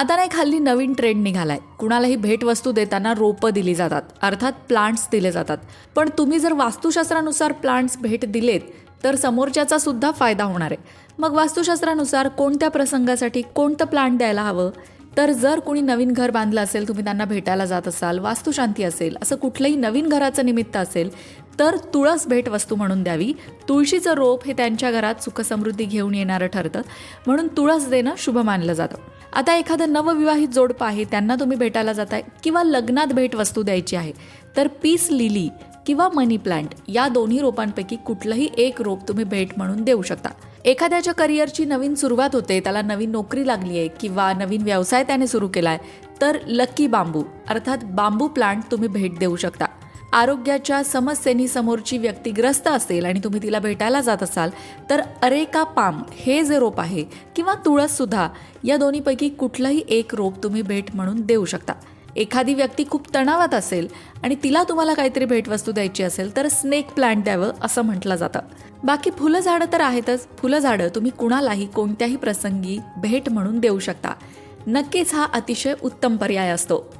आता नाही खाल्ली नवीन ट्रेंड निघालाय. कुणालाही भेटवस्तू देताना रोपं दिली जातात. अर्थात प्लांट्स दिले जातात. पण तुम्ही जर वास्तुशास्त्रानुसार प्लांट्स भेट दिलेत तर समोरच्याचा सुद्धा फायदा होणार आहे. मग वास्तुशास्त्रानुसार कोणत्या प्रसंगासाठी कोणतं प्लांट द्यायला हवं? तर जर कोणी नवीन घर बांधलं असेल तुम्ही त्यांना भेटायला जात असाल वास्तुशांती असेल असं कुठलंही नवीन घराचं निमित्त असेल तर तुळस भेटवस्तू म्हणून द्यावी. तुळशीचं रोप हे त्यांच्या घरात सुखसमृद्धी घेऊन येणारं ठरतं. म्हणून तुळस देणं शुभ मानलं जातं. आता एखादं नवविवाहित जोडपं आहे त्यांना तुम्ही भेटायला जाताय किंवा लग्नात भेटवस्तू द्यायची आहे तर पीस लिली किंवा मनी प्लांट या दोन्ही रोपांपैकी कुठलंही एक रोप तुम्ही भेट म्हणून देऊ शकता. एखाद्याच्या करिअरची नवीन सुरुवात होते त्याला नवीन नोकरी लागली आहे किंवा नवीन व्यवसाय त्याने सुरू केला आहे तर लकी बांबू अर्थात बांबू प्लांट तुम्ही भेट देऊ शकता. आरोग्याच्या समस्येनी समोरची व्यक्ती ग्रस्त असेल आणि तुम्ही तिला भेटायला जात असाल तर अरेका पाम हे जे रोप आहे किंवा तुळससुद्धा या दोन्हीपैकी कुठलंही एक रोप तुम्ही भेट म्हणून देऊ शकता. एखादी व्यक्ती खूप तणावात असेल आणि तिला तुम्हाला काहीतरी भेटवस्तू द्यायची असेल तर स्नेक प्लांट द्यावं असं म्हटलं जातं. बाकी फुलं झाडं तर आहेतच. फुलं झाडं तुम्ही कुणालाही कोणत्याही प्रसंगी भेट म्हणून देऊ शकता. नक्कीच हा अतिशय उत्तम पर्याय असतो.